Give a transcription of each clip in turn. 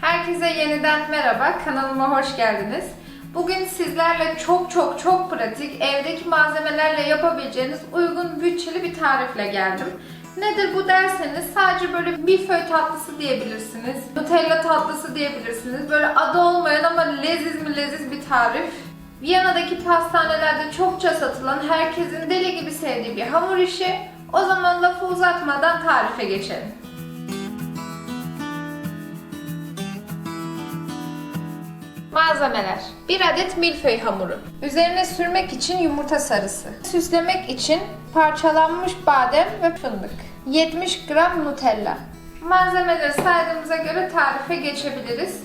Herkese yeniden merhaba, kanalıma hoş geldiniz. Bugün sizlerle çok çok çok pratik, evdeki malzemelerle yapabileceğiniz uygun bütçeli bir tarifle geldim. Nedir bu derseniz sadece böyle milföy tatlısı diyebilirsiniz, Nutella tatlısı diyebilirsiniz. Böyle adı olmayan ama leziz mi leziz bir tarif. Viyana'daki pastanelerde çokça satılan, herkesin deli gibi sevdiği bir hamur işi. O zaman lafı uzatmadan tarife geçelim. Malzemeler 1 adet milföy hamuru Üzerine sürmek için yumurta sarısı Süslemek için parçalanmış badem ve fındık 70 gram Nutella Malzemeleri saydığımıza göre tarife geçebiliriz.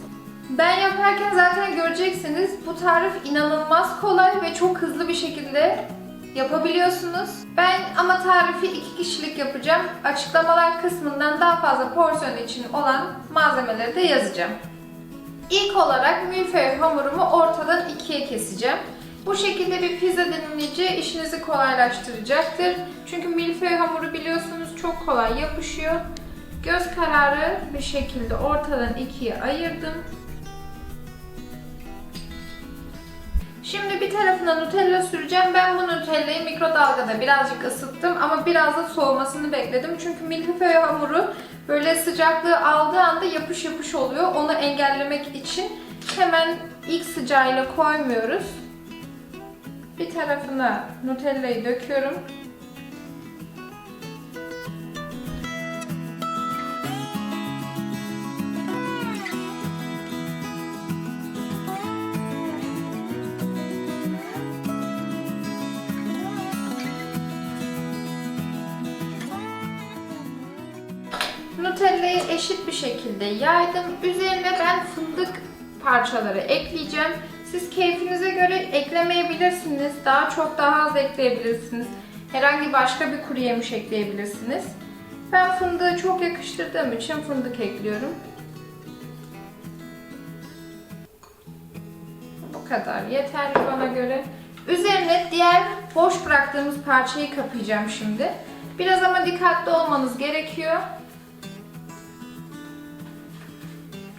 Ben yaparken zaten göreceksiniz bu tarif inanılmaz kolay ve çok hızlı bir şekilde yapabiliyorsunuz. Ben ama tarifi iki kişilik yapacağım. Açıklamalar kısmından daha fazla porsiyon için olan malzemeleri de yazacağım. İlk olarak milföy hamurumu ortadan ikiye keseceğim. Bu şekilde bir pizza dilimleyici işinizi kolaylaştıracaktır. Çünkü milföy hamuru biliyorsunuz çok kolay yapışıyor. Göz kararı bir şekilde ortadan ikiye ayırdım. Şimdi bir tarafına Nutella süreceğim. Ben bu Nutella'yı mikrodalgada birazcık ısıttım ama biraz da soğumasını bekledim. Çünkü milföy hamuru böyle sıcaklığı aldığı anda yapış yapış oluyor. Onu engellemek için hemen ilk sıcağıyla koymuyoruz. Bir tarafına Nutella'yı döküyorum. Nutella'yı eşit bir şekilde yaydım. Üzerine ben fındık parçaları ekleyeceğim. Siz keyfinize göre eklemeyebilirsiniz. Daha çok daha az ekleyebilirsiniz. Herhangi başka bir kuru yemiş ekleyebilirsiniz. Ben fındığı çok yakıştırdığım için fındık ekliyorum. Bu kadar yeterli bana göre. Üzerine diğer boş bıraktığımız parçayı kapayacağım şimdi. Biraz ama dikkatli olmanız gerekiyor.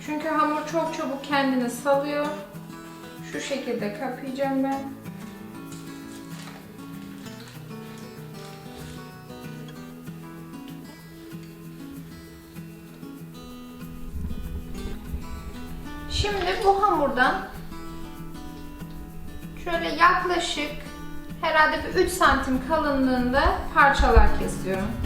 Çünkü hamur çok çabuk kendini salıyor. Şu şekilde kapayacağım ben. Şimdi bu hamurdan şöyle yaklaşık herhalde bir 3 santim kalınlığında parçalar kesiyorum.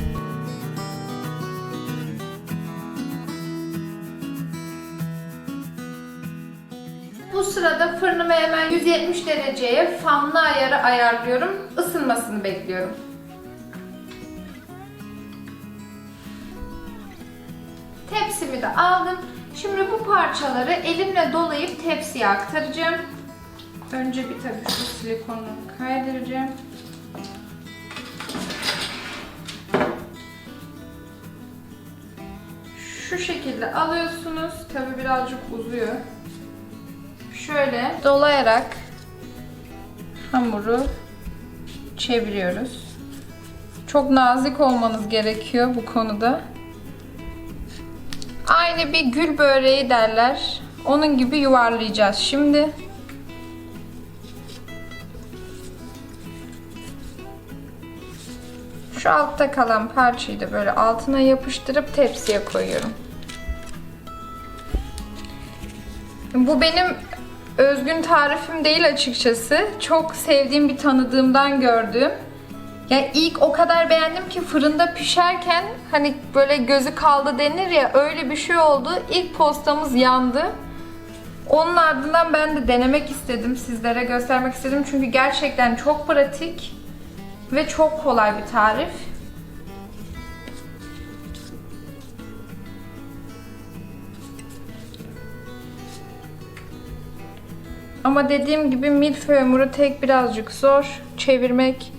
Bu sırada fırınımı hemen 170 dereceye fanlı ayarı ayarlıyorum. Isınmasını bekliyorum. Tepsimi de aldım. Şimdi bu parçaları elimle dolayıp tepsiye aktaracağım. Önce bir tabii şu silikonu kaydıracağım. Şu şekilde alıyorsunuz. Tabii birazcık uzuyor şöyle dolayarak hamuru çeviriyoruz. Çok nazik olmanız gerekiyor bu konuda. Aynı bir gül böreği derler. Onun gibi yuvarlayacağız şimdi. Şu altta kalan parçayı da böyle altına yapıştırıp tepsiye koyuyorum. Bu benim özgün tarifim değil açıkçası. Çok sevdiğim bir tanıdığımdan gördüğüm. Yani ilk o kadar beğendim ki fırında pişerken hani böyle gözü kaldı denir ya öyle bir şey oldu. İlk postamız yandı. Onun ardından ben de denemek istedim. Sizlere göstermek istedim. Çünkü gerçekten çok pratik ve çok kolay bir tarif. Ama dediğim gibi milföy hamuru tek birazcık zor çevirmek.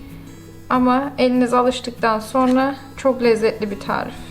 Ama eliniz alıştıktan sonra çok lezzetli bir tarif.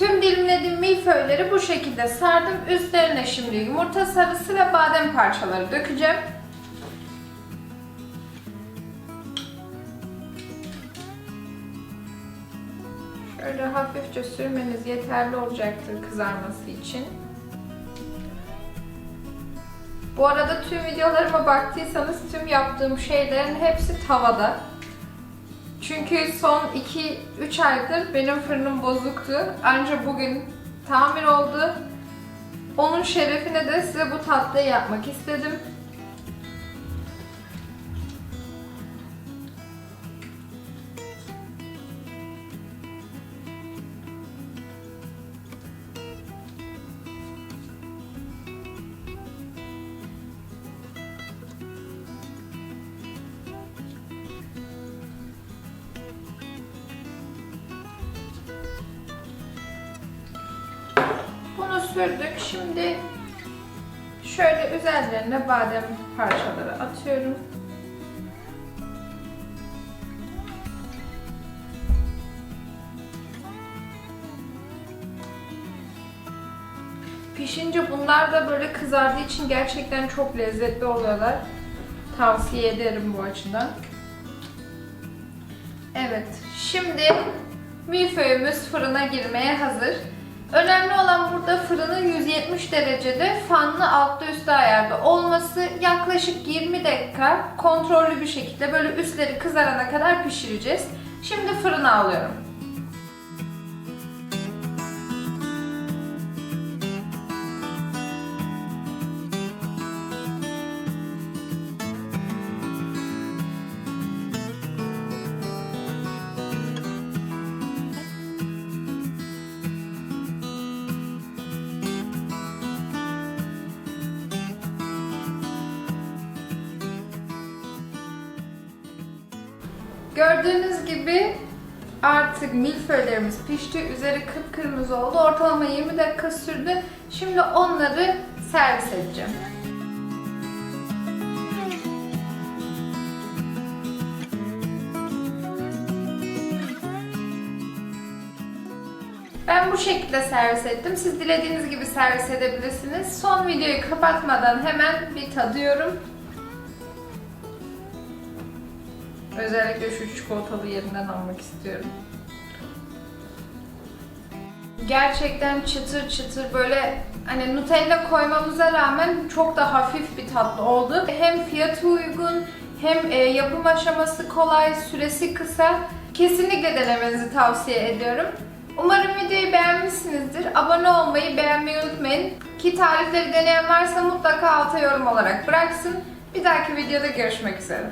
Tüm dilimlediğim milföyleri bu şekilde sardım. Üstlerine şimdi yumurta sarısı ve badem parçaları dökeceğim. Şöyle hafifçe sürmeniz yeterli olacaktır kızarması için. Bu arada tüm videolarıma baktıysanız tüm yaptığım şeylerin hepsi tavada. Çünkü son 2-3 aydır benim fırınım bozuktu. Ancak bugün tamir oldu. Onun şerefine de size bu tatlıyı yapmak istedim. Sürdük. Şimdi şöyle üzerlerine badem parçaları atıyorum. Pişince bunlar da böyle kızardığı için gerçekten çok lezzetli oluyorlar. Tavsiye ederim bu açıdan. Evet, şimdi milföyümüz fırına girmeye hazır. Önemli olan burada fırının 170 derecede fanlı altta üstte ayarda olması. Yaklaşık 20 dakika kontrollü bir şekilde böyle üstleri kızarana kadar pişireceğiz. Şimdi fırına alıyorum. Gördüğünüz gibi artık milföylerimiz pişti. Üzeri kıpkırmızı oldu. Ortalama 20 dakika sürdü. Şimdi onları servis edeceğim. Ben bu şekilde servis ettim. Siz dilediğiniz gibi servis edebilirsiniz. Son videoyu kapatmadan hemen bir tadıyorum. Özellikle şu çikolatalı yerinden almak istiyorum. Gerçekten çıtır çıtır böyle hani Nutella koymamıza rağmen çok da hafif bir tatlı oldu. Hem fiyatı uygun hem e, yapım aşaması kolay, süresi kısa. Kesinlikle denemenizi tavsiye ediyorum. Umarım videoyu beğenmişsinizdir. Abone olmayı, beğenmeyi unutmayın. Ki tarifleri deneyen varsa mutlaka alta yorum olarak bıraksın. Bir dahaki videoda görüşmek üzere.